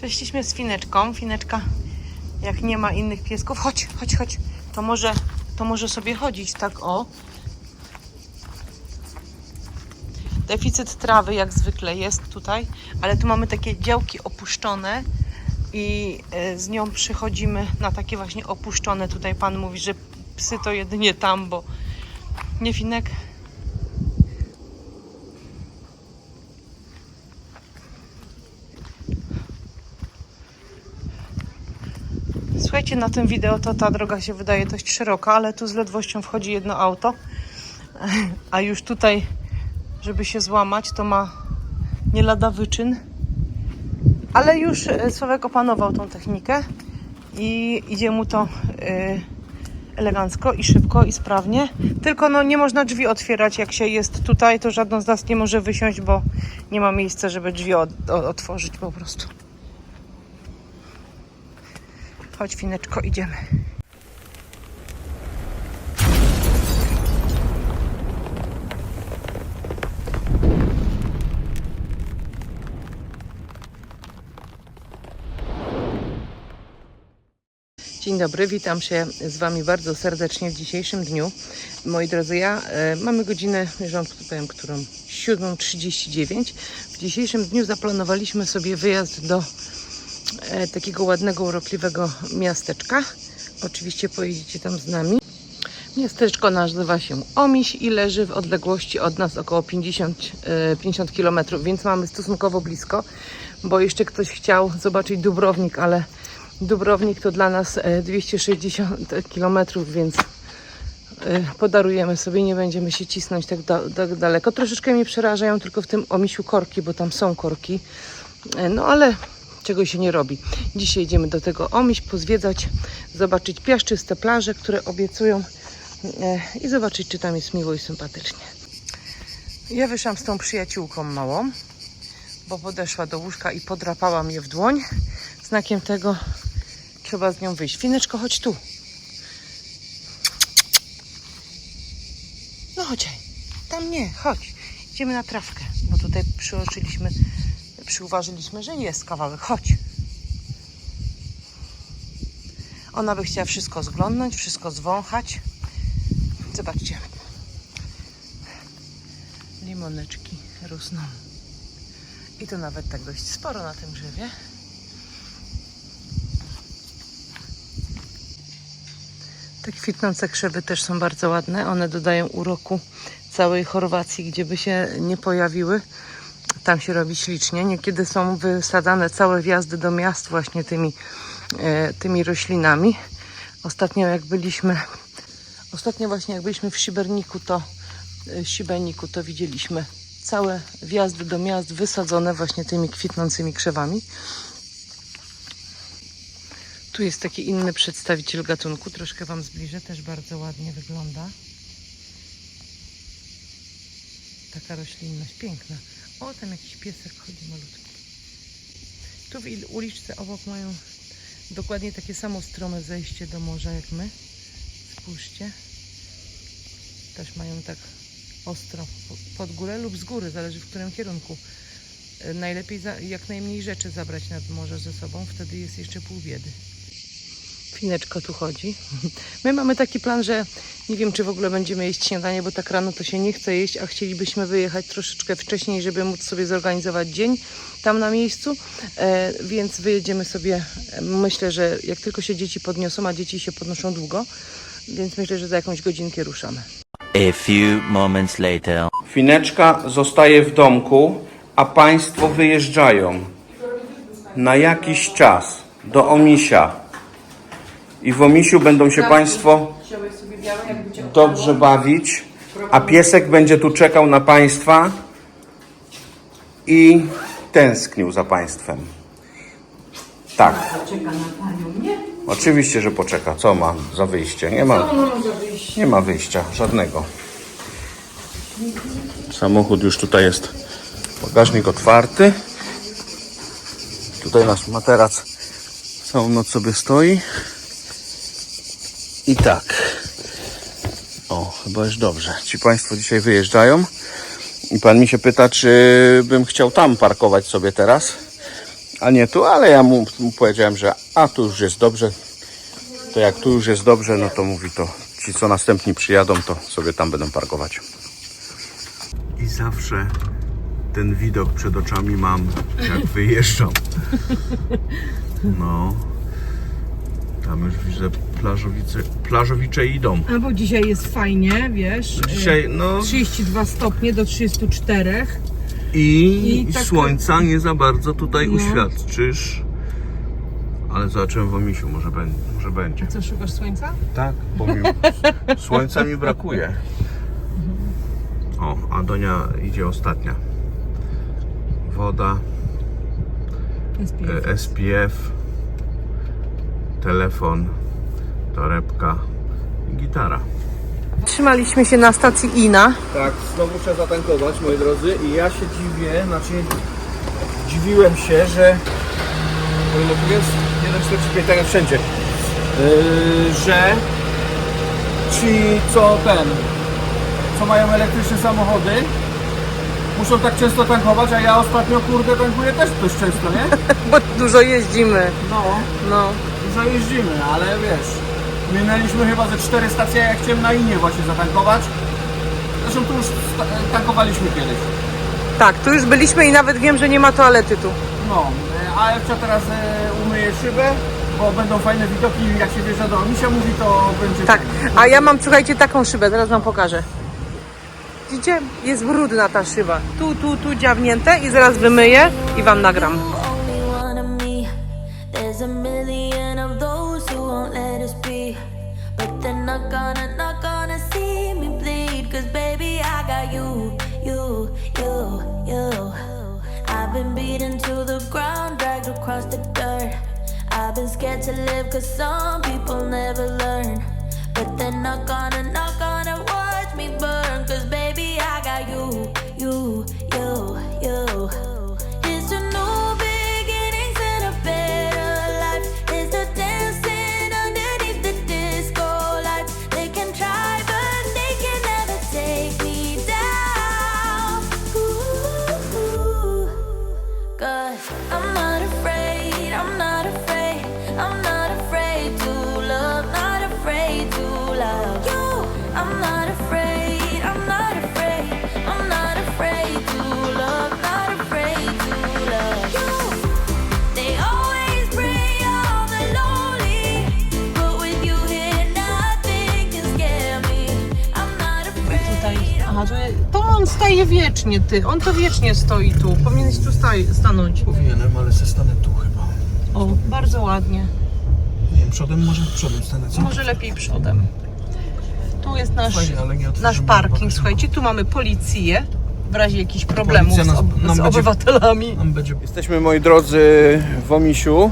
Wyszliśmy z Fineczką. Fineczka, jak nie ma innych piesków, chodź, chodź, chodź. To może, to może sobie chodzić tak o. Deficyt trawy jak zwykle jest tutaj, ale tu mamy takie działki opuszczone i e, z nią przychodzimy na takie właśnie opuszczone. Tutaj pan mówi, że psy to jedynie tam, bo nie Finek. Na tym wideo to ta droga się wydaje dość szeroka, ale tu z ledwością wchodzi jedno auto, a już tutaj, żeby się złamać, to ma nie lada wyczyn. Ale już e, Sławek opanował tą technikę i idzie mu to e, elegancko i szybko i sprawnie. Tylko no nie można drzwi otwierać jak się jest tutaj, to żadną z nas nie może wysiąść, bo nie ma miejsca, żeby drzwi otworzyć po prostu. Chodź Fineczko, idziemy. Dzień dobry, witam się z Wami bardzo serdecznie w dzisiejszym dniu. Moi drodzy, ja e, mamy godzinę, tutaj powiem, którą 7.39. W dzisiejszym dniu zaplanowaliśmy sobie wyjazd do takiego ładnego, urokliwego miasteczka. Oczywiście pojedziecie tam z nami. Miasteczko nazywa się Omiś i leży w odległości od nas około 50, e, 50 km, więc mamy stosunkowo blisko, bo jeszcze ktoś chciał zobaczyć Dubrownik, ale Dubrownik to dla nas e, 260 km, więc e, podarujemy sobie, nie będziemy się cisnąć tak, da, tak daleko. Troszeczkę mnie przerażają tylko w tym Omisiu korki, bo tam są korki, E, no ale czego się nie robi. Dzisiaj idziemy do tego Omiś, pozwiedzać, zobaczyć piaszczyste plaże, które obiecują e, i zobaczyć, czy tam jest miło i sympatycznie. Ja wyszłam z tą przyjaciółką małą, bo podeszła do łóżka i podrapała mnie w dłoń. Znakiem tego trzeba z nią wyjść. Fineczko, chodź tu. No chodź. Tam nie, chodź. Idziemy na trawkę, bo tutaj przyoczyliśmy, przyuważyliśmy, że jest kawałek. Chodź. Ona by chciała wszystko zglądnąć, wszystko zwąchać. Zobaczcie. Limoneczki rosną. I to nawet tak dość sporo na tym drzewie. Te kwitnące krzewy też są bardzo ładne. One dodają uroku całej Chorwacji, gdzie by się nie pojawiły. Tam się robi ślicznie. Niekiedy są wysadzane całe wjazdy do miast właśnie tymi, e, tymi roślinami. Ostatnio jak byliśmy, ostatnio właśnie jak byliśmy w Siberniku, to e, Sibeniku, to widzieliśmy całe wjazdy do miast wysadzone właśnie tymi kwitnącymi krzewami. Tu jest taki inny przedstawiciel gatunku, troszkę Wam zbliżę, też bardzo ładnie wygląda. Taka roślinność, piękna. O, tam jakiś piesek chodzi malutki. Tu w uliczce obok mają dokładnie takie samo strome zejście do morza jak my. Spójrzcie. Też mają tak ostro po- pod górę lub z góry, zależy w którym kierunku. E, Najlepiej za, jak najmniej rzeczy zabrać nad morze ze sobą, wtedy jest jeszcze pół biedy. Fineczko tu chodzi. My mamy taki plan, że nie wiem, czy w ogóle będziemy jeść śniadanie, bo tak rano to się nie chce jeść, a chcielibyśmy wyjechać troszeczkę wcześniej, żeby móc sobie zorganizować dzień tam na miejscu, e, więc wyjedziemy sobie, myślę, że jak tylko się dzieci podniosą, a dzieci się podnoszą długo, więc myślę, że za jakąś godzinkę ruszamy. A few moments later. Fineczka zostaje w domku, a państwo wyjeżdżają na jakiś czas do Omisia. I w Omisiu będą się państwo dobrze bawić, a piesek będzie tu czekał na państwa i tęsknił za państwem. Tak. Czeka na panią, nie? Oczywiście, że poczeka. Co ma za wyjście? Nie ma. Nie ma wyjścia żadnego. Samochód już tutaj jest. Bagażnik otwarty. Tutaj nasz materac całą noc sobie stoi. I tak. O, chyba już dobrze. Ci Państwo dzisiaj wyjeżdżają. I Pan mi się pyta, czy bym chciał tam parkować sobie teraz. a nie tu, ale ja mu, mu powiedziałem, że a tu już jest dobrze, to jak tu już jest dobrze, no to mówi to ci co następni przyjadą, to sobie tam będą parkować. I zawsze ten widok przed oczami mam, jak wyjeżdżam. No. Tam już widzę plażowice, plażowicze idą. A bo dzisiaj jest fajnie, wiesz. Dzisiaj, no 32 stopnie do 34. i, I tak- słońca nie za bardzo tutaj No. uświadczysz. Ale zobaczyłem w Omisiu, może, będzie, może będzie. Co, szukasz słońca? Tak, bo mi, słońca mi brakuje. O, a Donia idzie ostatnia. Woda, e, SPF, telefon, torebka i gitara. Trzymaliśmy się na stacji Ina. Tak, znowu trzeba zatankować, moi drodzy, i ja się dziwię, znaczy dziwiłem się, że o ile tu jest 1,45 tak jak wszędzie, yy, że ci co ten, co mają elektryczne samochody, muszą tak często tankować, a ja ostatnio kurde tankuję też dość często, nie? Bo dużo jeździmy. No, No. dużo jeździmy, ale wiesz, minęliśmy chyba ze cztery stacje, jak chciałem na Inie właśnie zatankować. Zresztą tu już tankowaliśmy kiedyś. Tak, tu już byliśmy i nawet wiem, że nie ma toalety tu. No, e, a Ewcia teraz e, umyje szybę, bo będą fajne widoki, jak się wjeżdża do Misia mówi, to będzie... Tak, a ja mam, słuchajcie, taką szybę, zaraz wam pokażę. Widzicie? Jest brudna ta szyba. Tu, tu, tu dziawnięte i zaraz wymyję i wam nagram. Across the dirt. I've been scared to live cause some people never learn. But they're not gonna, not gonna watch me burn. Tutaj, aha, to, to on staje wiecznie, ty. On to wiecznie stoi tu. Powinieneś tu staj, stanąć. Powinienem, ale se stanę tu chyba. O, bardzo ładnie. Nie wiem, przodem może przodem stanę, co? Może lepiej przodem. Tu jest nasz, Fajnie, ale nie otworzymy nasz parking. bagażnika. Słuchajcie, tu mamy policję w razie jakichś problemów Policja z, nas- ob- nam z będzie- obywatelami. Nam będzie... Jesteśmy, moi drodzy, w Omisiu.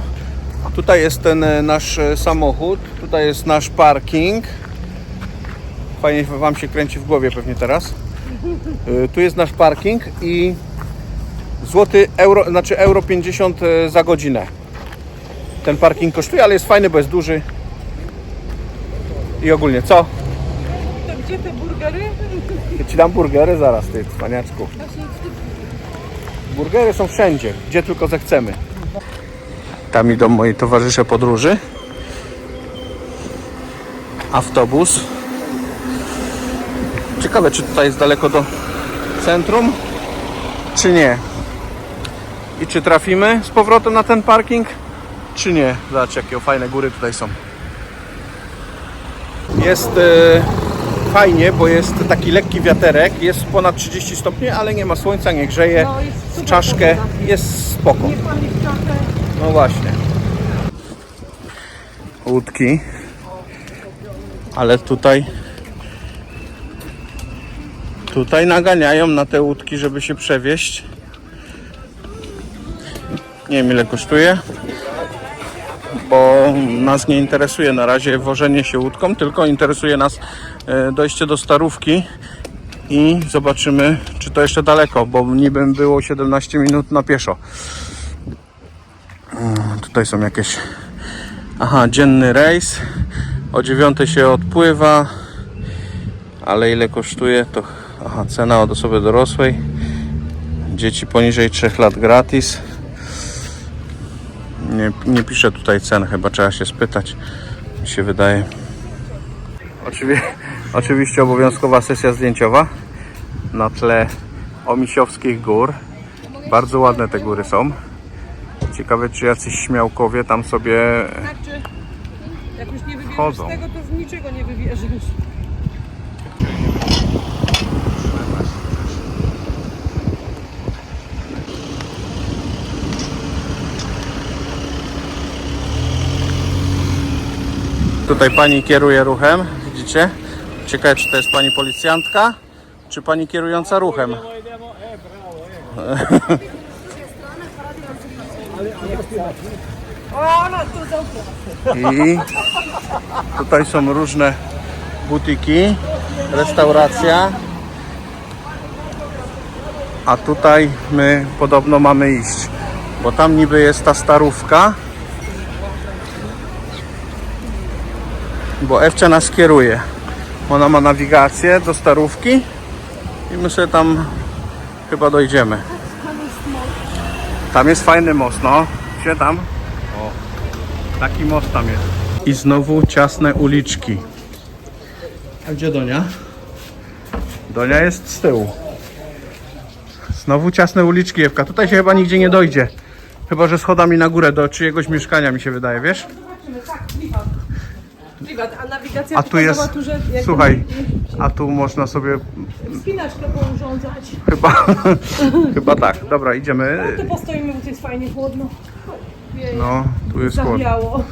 Tutaj jest ten e, nasz e, samochód. Tutaj jest nasz parking. Fajnie Wam się kręci w głowie pewnie teraz. E, Tu jest nasz parking i złoty euro, znaczy euro 50 e, za godzinę. Ten parking kosztuje, ale jest fajny, bo jest duży. I ogólnie co? Gdzie te burgery? Ja ci dam burgery zaraz, ty cwaniaczku. Burgery są wszędzie, gdzie tylko zechcemy. Tam idą moi towarzysze podróży. Autobus. Ciekawe, czy tutaj jest daleko do centrum, czy nie. I czy trafimy z powrotem na ten parking, czy nie. Zobacz, jakie fajne góry tutaj są. Jest e, fajnie, bo jest taki lekki wiaterek, jest ponad 30 stopni, ale nie ma słońca, nie grzeje. No, jest czaszkę, pogoda. jest spoko. No właśnie. Łódki. Ale tutaj tutaj naganiają na te łódki, żeby się przewieźć. Nie wiem ile kosztuje, bo nas nie interesuje na razie wożenie się łódką, tylko interesuje nas e, dojście do Starówki i zobaczymy, czy to jeszcze daleko, bo niby było 17 minut na pieszo. Tutaj są jakieś. Aha, dzienny rejs. O 9 się odpływa. Ale ile kosztuje? To aha, cena od osoby dorosłej. Dzieci poniżej 3 lat gratis. Nie, nie pisze tutaj cen, chyba trzeba się spytać. Mi się wydaje. Oczywi- oczywiście obowiązkowa sesja zdjęciowa na tle Omisiowskich gór. Bardzo ładne te góry są. Ciekawe, czy jacyś śmiałkowie tam sobie Znaczy, jak już nie wybierzesz Chodzą. z tego, to z niczego nie wybierzesz. Tutaj pani kieruje ruchem, widzicie? Ciekawe, czy to jest pani policjantka, czy pani kierująca ruchem. I tutaj są różne butiki, restauracja. A tutaj my podobno mamy iść, bo tam niby jest ta starówka. Bo Ewcia nas kieruje. Ona ma nawigację do starówki i my sobie tam chyba dojdziemy. Tam jest fajny most, no. Gdzie tam? O, taki most tam jest. I znowu ciasne uliczki. A gdzie Donia? Donia jest z tyłu. Znowu ciasne uliczki, Ewka. Tutaj się chyba nigdzie nie dojdzie. Chyba, że schodami na górę do czyjegoś mieszkania mi się wydaje, wiesz? Privat, a nawigacja A tu jest, pokazała tu, że jakby słuchaj, a tu można sobie spinaczkę pourządzać. chyba, chyba tak. Dobra, idziemy. To postoimy, bo to jest fajnie chłodno. No, tu jest chłodno. Zawiało.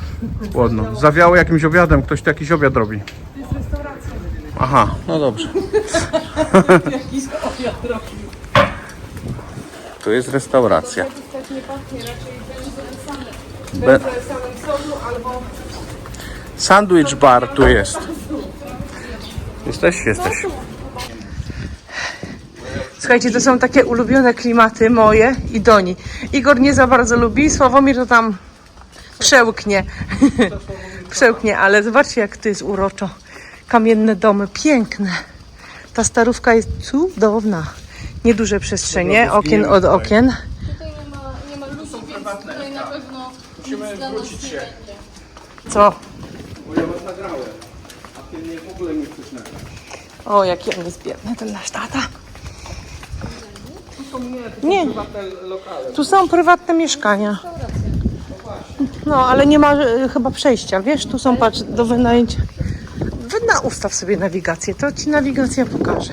chłodno. Zawiało jakimś obiadem, ktoś tu jakiś obiad robi. To jest restauracja. Aha, no dobrze. Jakiś obiad robi. Tu jest restauracja. Tak nie pachnie, raczej Be- będzie samym sodu albo... Sandwich bar tu jest. Jesteś? Jesteś. Słuchajcie, to są takie ulubione klimaty moje i Doni. Igor nie za bardzo lubi, Sławomir to tam przełknie. przełknie, ale zobaczcie jak to jest uroczo. Kamienne domy, piękne. Ta starówka jest cudowna. Nieduże przestrzenie, okien od okien. Tutaj nie ma, nie ma ludzi, więc tutaj na pewno nic dla nas nie będzie. Co? Bo ja was nagrałem, a ty mnie w ogóle nie chcesz nagrać. O, jaki on jest biedny, ten nasz tata. Nie, tu są prywatne mieszkania. No, ale nie ma e, chyba przejścia, wiesz, tu są patrz, do wynajęcia. Wy na ustaw sobie nawigację, to ci nawigacja pokaże.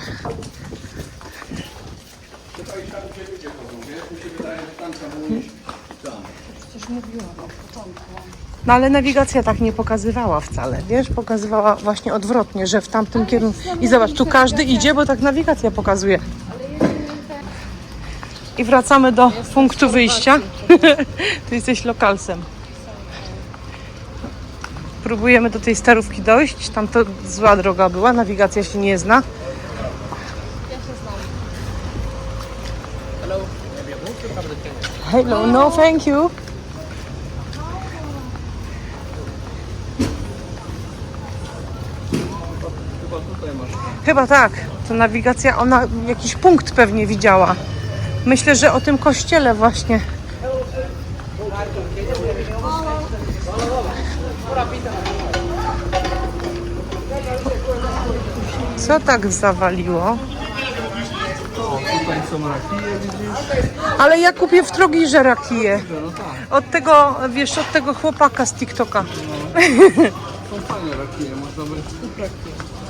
No ale nawigacja tak nie pokazywała wcale, wiesz, pokazywała właśnie odwrotnie, że w tamtym kierunku. I zobacz, tu każdy idzie, bo tak nawigacja pokazuje. I wracamy do punktu wyjścia. Ty jesteś lokalsem. Próbujemy do tej starówki dojść. Tam to zła droga była, nawigacja się nie zna. Hello, no thank you. Chyba tak. To nawigacja, ona jakiś punkt pewnie widziała. Myślę, że o tym kościele właśnie. Co tak zawaliło? Rakije? Ale ja kupię w Trogirze rakiję. Od tego, wiesz, od tego chłopaka z TikToka. Są fajne rakije, można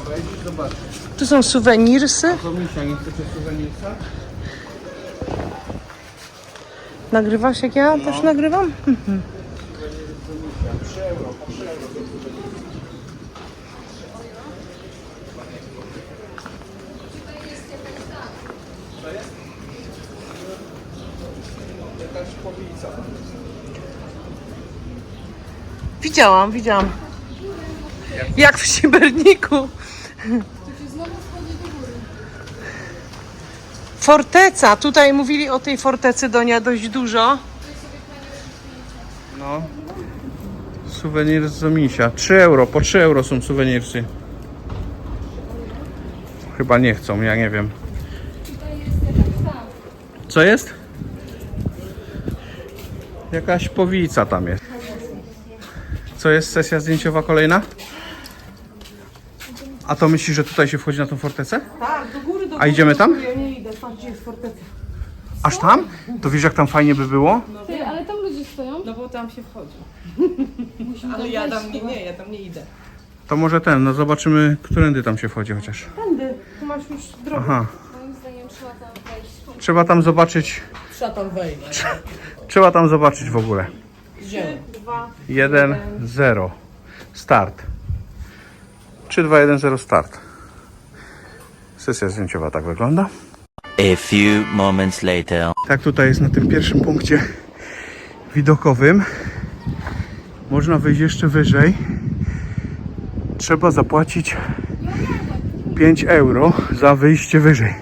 wejść zobaczyć. Tu są suwenirsy. To misia, nie chcecie suwenirca? Nagrywasz jak ja też nagrywam? Mhm. Widziałam, widziałam. Jak w Siberniku. Forteca. Tutaj mówili o tej fortecy Donia dość dużo. No. Suwenir z Zomisia. 3 euro, po 3 euro są suwenirsy. Chyba nie chcą, ja nie wiem. Co jest? Jakaś powica tam jest. Co jest sesja zdjęciowa kolejna? A to myślisz, że tutaj się wchodzi na tą fortecę? Tak, do góry, do A idziemy tam? Ja nie idę, patrz, gdzie jest forteca. Aż tam? To wiesz jak tam fajnie by było? Ty, ale tam ludzie stoją. No bo tam się wchodzi. Ale ja tam nie, nie, ja tam nie idę. To może ten, no zobaczymy, którędy tam się wchodzi chociaż. Tędy, tu masz już drogę. Aha. Moim zdaniem trzeba tam wejść. Trzeba tam zobaczyć, Trzeba tam wejść. trzeba tam zobaczyć w ogóle. Gdzie? 1, 0. Start. 3, 2, 1, 0, start. Sesja zdjęciowa tak wygląda. A few moments later. Tak tutaj jest na tym pierwszym punkcie widokowym. Można wyjść jeszcze wyżej. Trzeba zapłacić 5 euro za wyjście wyżej.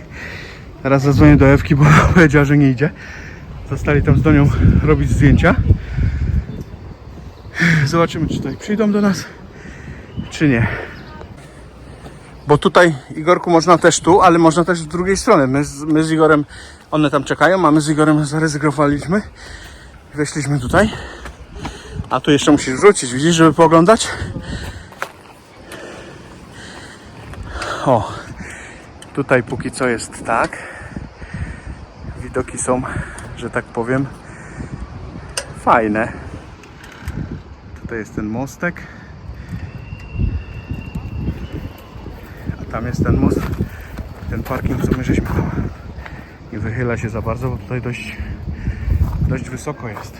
Teraz zadzwonię do Ewki, bo powiedziała, że nie idzie. Zostali tam z Donią robić zdjęcia. Zobaczymy, czy tutaj przyjdą do nas, czy nie. Bo tutaj, Igorku, można też tu, ale można też z drugiej strony. My z, my z Igorem, one tam czekają, a my z Igorem zaryzykowaliśmy. Weszliśmy tutaj. A tu jeszcze musisz wrócić, widzisz, żeby pooglądać? O, tutaj póki co jest tak. Widoki są, że tak powiem, fajne. Tutaj jest ten mostek. Tam jest ten most, ten parking, co my żeśmy tam. Nie wychyla się za bardzo, bo tutaj dość, dość wysoko jest.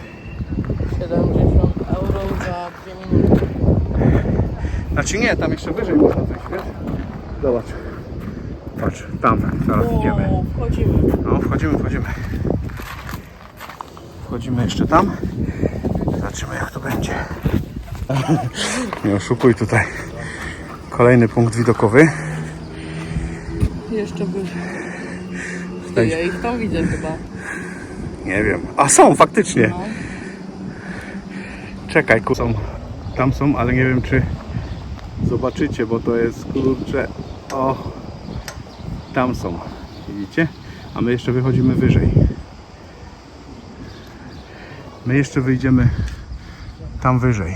70 euro za 2 minuty. Znaczy nie, tam jeszcze wyżej można zejść, wiesz? Zobacz. Patrz, tam, zaraz idziemy. O, wchodzimy. No, wchodzimy, wchodzimy. Wchodzimy jeszcze tam. Zobaczymy jak to będzie. Nie oszukuj tutaj. Kolejny punkt widokowy. Jeszcze wyżej. Tutaj- Ja ich tam widzę chyba. Nie wiem. A są, faktycznie. Czekaj, ku- są. Tam są, ale nie wiem czy zobaczycie, bo to jest kurczę. O, tam są. Widzicie? A my jeszcze wychodzimy wyżej. My jeszcze wyjdziemy tam wyżej.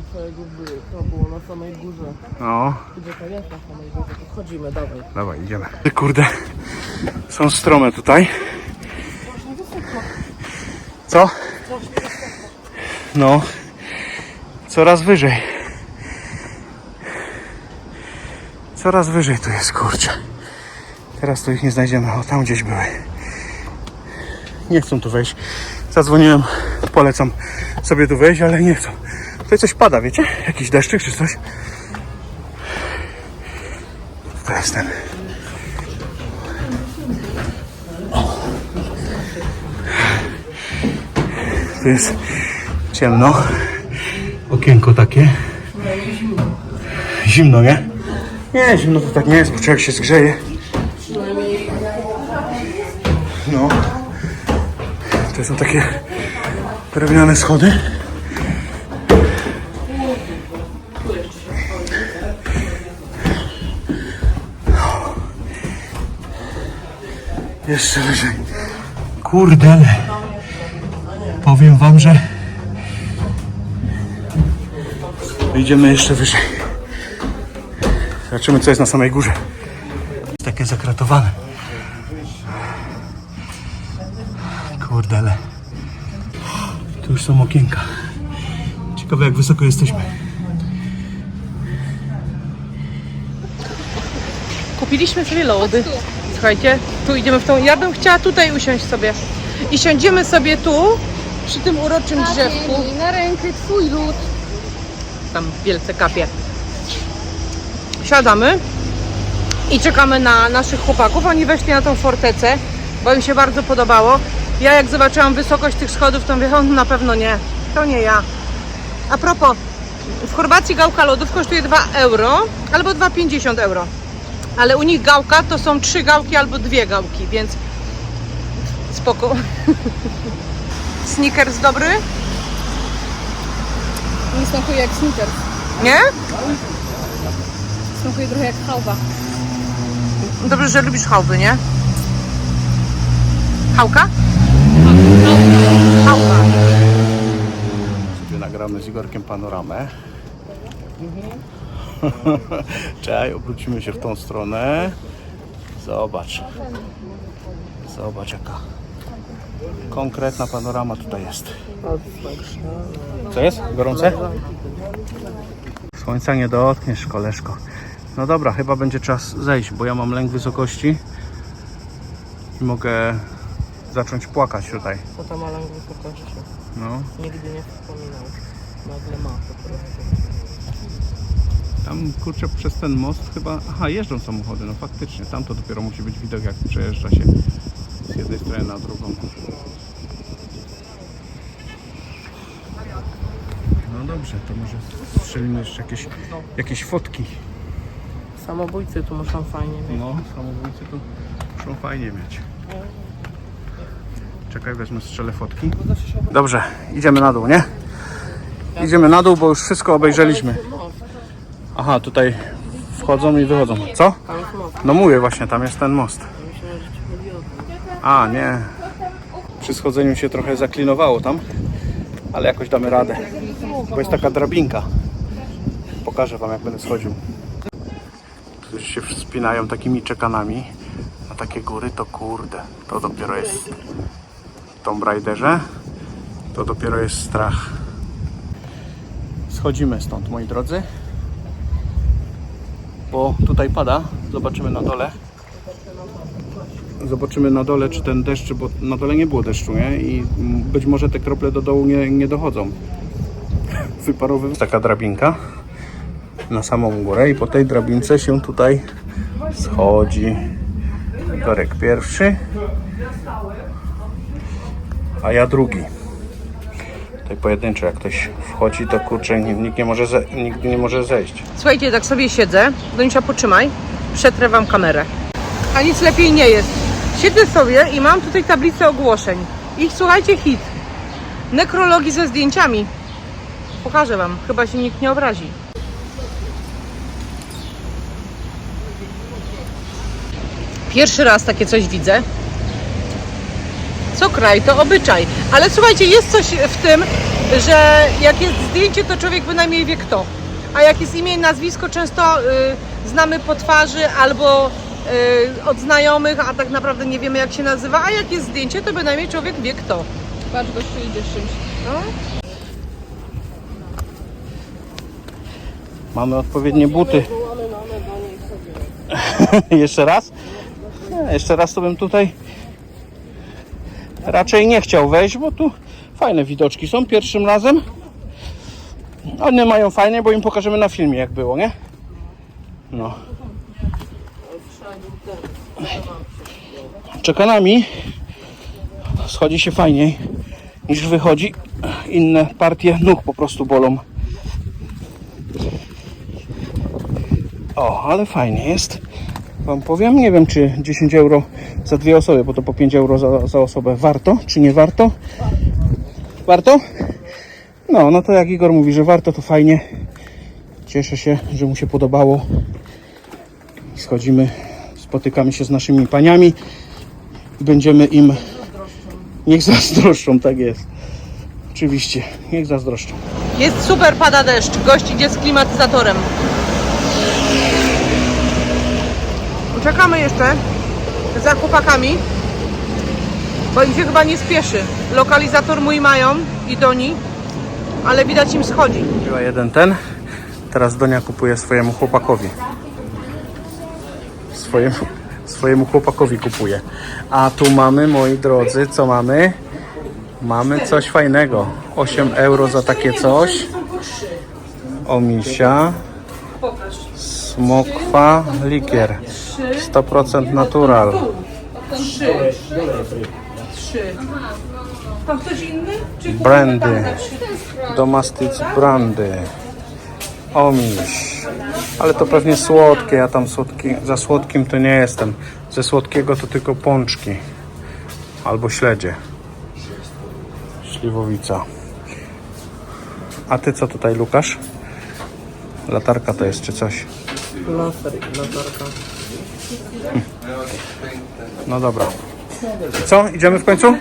Joj, całego by to było na samej górze. No, Gdzie to jest na samej górze? To wchodzimy, dawaj. dawaj, idziemy. Kurde, są strome tutaj. Co? No, coraz wyżej. Coraz wyżej tu jest, kurczę. Teraz tu ich nie znajdziemy, o tam gdzieś były. Nie chcą tu wejść. Zadzwoniłem, polecam sobie tu wejść, ale nie chcą. Tutaj coś pada, wiecie? Jakiś deszczyk czy coś. To jest ten. Tu jest ciemno. Okienko takie. Zimno, nie? Nie, zimno to tak nie jest, bo człowiek się zgrzeje. No. To są takie drewniane schody. Jeszcze wyżej. Kurde. Powiem wam, że idziemy jeszcze wyżej. Zobaczymy co jest na samej górze. Jest takie zakratowane. Kurde, ale tu już są okienka. Ciekawe jak wysoko jesteśmy. Kupiliśmy sobie lody. Słuchajcie, tu idziemy w tą. Ja bym chciała tutaj usiąść sobie. I siądziemy sobie tu, przy tym uroczym drzewku. Tacie, na rękę twój lód. Tam wielce kapie. Siadamy i czekamy na naszych chłopaków. Oni weszli na tą fortecę, bo im się bardzo podobało. Ja jak zobaczyłam wysokość tych schodów, to mówię, o, na pewno nie. To nie ja. A propos, w Chorwacji gałka lodów kosztuje 2 euro albo 2,50 euro. Ale u nich gałka to są trzy gałki albo dwie gałki, więc spoko. Snickers dobry? Nie smakuje jak sneakers. Nie? Smakuje trochę jak chałwa. Dobrze, że lubisz chałwy, nie? Chałka? Chałka. Oglądamy z Igorkiem panoramę. Czekaj, obrócimy się w tą stronę. Zobacz. Zobacz jaka konkretna panorama tutaj jest. Co jest? Gorące? Słońca nie dotkniesz, koleżko. No dobra, chyba będzie czas zejść, bo ja mam lęk wysokości i mogę zacząć płakać tutaj. Co to ma lęk wysokości? No, Nigdy nie wspominał. Nagle ma po prostu. Tam kurczę przez ten most chyba. Aha, jeżdżą samochody, no faktycznie. Tam to dopiero musi być widok, jak przejeżdża się z jednej strony na drugą. No dobrze, to może strzelimy jeszcze jakieś, jakieś fotki. Samobójcy tu muszą fajnie mieć. No, samobójcy tu muszą fajnie mieć. Czekaj, wezmę strzelę fotki. Dobrze, idziemy na dół, nie? Idziemy na dół, bo już wszystko obejrzeliśmy. Aha, tutaj wchodzą i wychodzą. Co? No mówię właśnie, tam jest ten most. A, nie. Przy schodzeniu się trochę zaklinowało tam, ale jakoś damy radę. Bo jest taka drabinka. Pokażę wam jak będę schodził którzy się wspinają takimi czekanami na takie góry, to kurde, to dopiero jest w Tomb Raiderze, to dopiero jest strach. Schodzimy stąd, moi drodzy, bo tutaj pada, zobaczymy na dole. Zobaczymy na dole, czy ten deszcz, bo na dole nie było deszczu, nie? I być może te krople do dołu nie, nie dochodzą. Wyparowy. Taka drabinka na samą górę i po tej drabince się tutaj schodzi. Igorek pierwszy, a ja drugi. Tutaj pojedynczo, jak ktoś wchodzi, to kurczę, nikt nie może, ze, nigdy nie może zejść. Słuchajcie, tak sobie siedzę. Donicza, potrzymaj. Przetrę wam kamerę. A nic lepiej nie jest. Siedzę sobie i mam tutaj tablicę ogłoszeń. Ich, słuchajcie, hit. Nekrologii ze zdjęciami. Pokażę wam. Chyba się nikt nie obrazi. Pierwszy raz takie coś widzę. Co kraj, to obyczaj. Ale słuchajcie, jest coś w tym, że jak jest zdjęcie, to człowiek bynajmniej wie kto. A jak jest imię i nazwisko, często y, znamy po twarzy albo y, od znajomych, a tak naprawdę nie wiemy jak się nazywa. A jak jest zdjęcie, to bynajmniej człowiek wie kto. Patrz, gościu idzie z czymś. Mamy odpowiednie buty. jeszcze raz? Nie, jeszcze raz to bym tutaj raczej nie chciał wejść, bo tu fajne widoczki są pierwszym razem. One mają fajne, bo im pokażemy na filmie jak było, nie? No. Czekanami schodzi się fajniej niż wychodzi. Inne partie nóg po prostu bolą. O, ale fajnie jest. Wam powiem, nie wiem czy 10 euro za dwie osoby, bo to po 5 euro za, za osobę warto, czy nie warto? Warto? No, no to jak Igor mówi, że warto, to fajnie. Cieszę się, że mu się podobało. Schodzimy, spotykamy się z naszymi paniami będziemy im. Niech zazdroszczą, tak jest. Oczywiście, niech zazdroszczą. Jest super, pada deszcz. Gość idzie z klimatyzatorem. Czekamy jeszcze za chłopakami, bo im się chyba nie spieszy. Lokalizator mój mają i Doni, ale widać im schodzi. Była jeden ten, teraz Donia kupuje swojemu chłopakowi. Swojemu, swojemu chłopakowi kupuje. A tu mamy, moi drodzy, co mamy? Mamy coś fajnego. 8 euro za takie coś. O misia. Smokwa likier. 100% natural. Tam ktoś inny? Brandy. Domastyc brandy. Omiś. Ale to pewnie słodkie. Ja tam słodki, za słodkim to nie jestem. Ze słodkiego to tylko pączki. Albo śledzie. Śliwowica. A ty co tutaj, Lukasz? Latarka to jest czy coś? Latarka. No dobra. Co? Idziemy w końcu?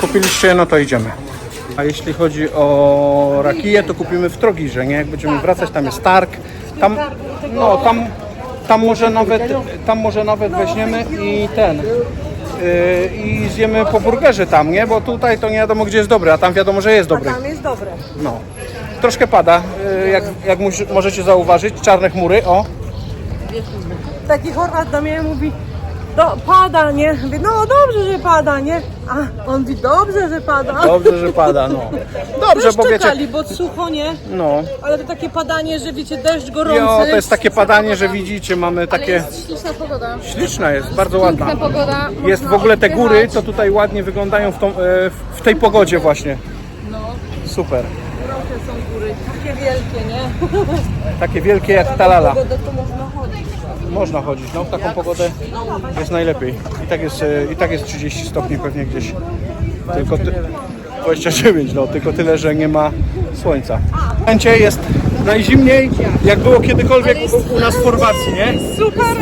Kupiliście, no to idziemy. A jeśli chodzi o rakiję, to kupimy w Trogirze, nie? Jak będziemy wracać, tam jest targ. Tam, no, tam, tam może nawet, tam może nawet weźmiemy i ten. Yy, I zjemy po burgerze tam, nie? Bo tutaj to nie wiadomo gdzie jest dobry, a tam wiadomo, że jest dobry. Tam jest dobre. No. Troszkę pada, yy, jak, jak możecie zauważyć, czarne chmury, o. Taki Chorwat do mnie mówi, do, pada, nie? Mówię, no dobrze, że pada, nie? A on mówi, dobrze, że pada. Dobrze, że pada, no. Dobrze, Też bo wiecie, czekali, bo sucho, nie? no. Ale to takie padanie, że wiecie, deszcz gorący. Jo, to jest takie padanie, że widzicie, mamy Ale takie... jest śliczna pogoda. Śliczna jest, bardzo ładna. Piękna pogoda. Jest w ogóle te góry, co tutaj ładnie wyglądają w, tą, e, w tej pogodzie właśnie. No, Super. Takie wielkie, nie? Takie wielkie jak talala. Pogodę to można chodzić. Można chodzić, no w taką pogodę jest najlepiej. I tak jest, i tak jest 30 stopni pewnie gdzieś. Tylko ty, 29, no tylko tyle, że nie ma słońca. W momencie jest najzimniej, jak było kiedykolwiek u, u nas w Chorwacji, nie? Super!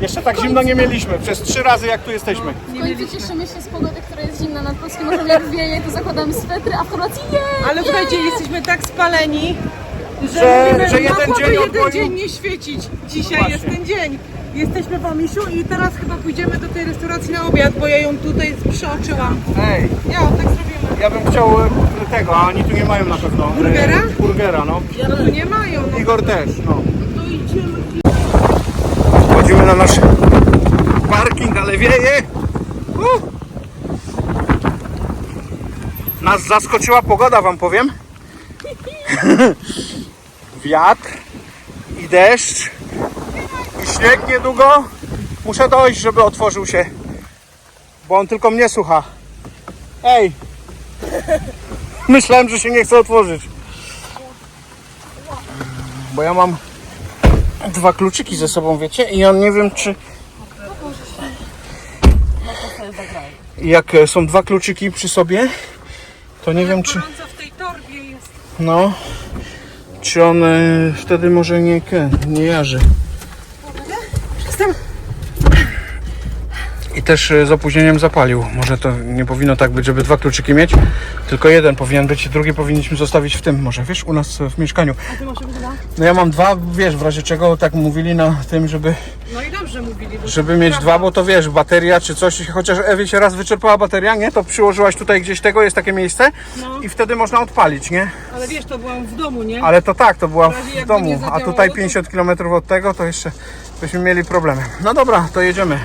Jeszcze tak zimno nie mieliśmy, przez trzy razy jak tu jesteśmy. W końcu cieszymy się z pogody, która jest zimna nad Polskim Morzem. Jak wieje, to zakładamy swetry, a w Chorwacji nie! Ale słuchajcie, jesteśmy tak spaleni, że, Że- mówimy, że jeden mogłoby dzień jeden odwoju- dzień nie świecić. Dzisiaj Właśnie. jest ten dzień. Jesteśmy w Omisiu i teraz chyba pójdziemy do tej restauracji na obiad, bo ja ją tutaj przeoczyłam. Ej, Ja, tak zrobimy. ja bym chciał e, tego, a oni tu nie mają na pewno. e, Burgera? Burgera, no. Ja tu nie mają. No Igor też, no. Nasz parking, ale wieje. Uh. Nas zaskoczyła pogoda, wam powiem. Wiatr i deszcz i śnieg niedługo. Muszę dojść, żeby otworzył się, bo on tylko mnie słucha. Ej! Myślałem, że się nie chce otworzyć. Bo ja mam dwa kluczyki ze sobą, wiecie? I on nie wiem, czy. Jak e, są dwa kluczyki przy sobie, to nie wiem, czy. No. Czy on wtedy może nie, nie jarzy. Też e, z opóźnieniem zapalił. Może to nie powinno tak być, żeby dwa kluczyki mieć, tylko jeden powinien być, drugi powinniśmy zostawić w tym, może wiesz, u nas e, w mieszkaniu. A ty masz dwa? No ja mam dwa, wiesz, w razie czego tak mówili na tym, żeby No i dobrze mówili. Żeby mieć dwa, bo to wiesz, bateria czy coś, chociaż Ewie się raz wyczerpała bateria, nie? To przyłożyłaś tutaj gdzieś tego, jest takie miejsce No. i wtedy można odpalić, nie? Ale wiesz, to byłam w domu, nie? Ale to tak, to była w jakby domu, a tutaj to- 50 km od tego, to jeszcze byśmy mieli problemy. No dobra, to jedziemy.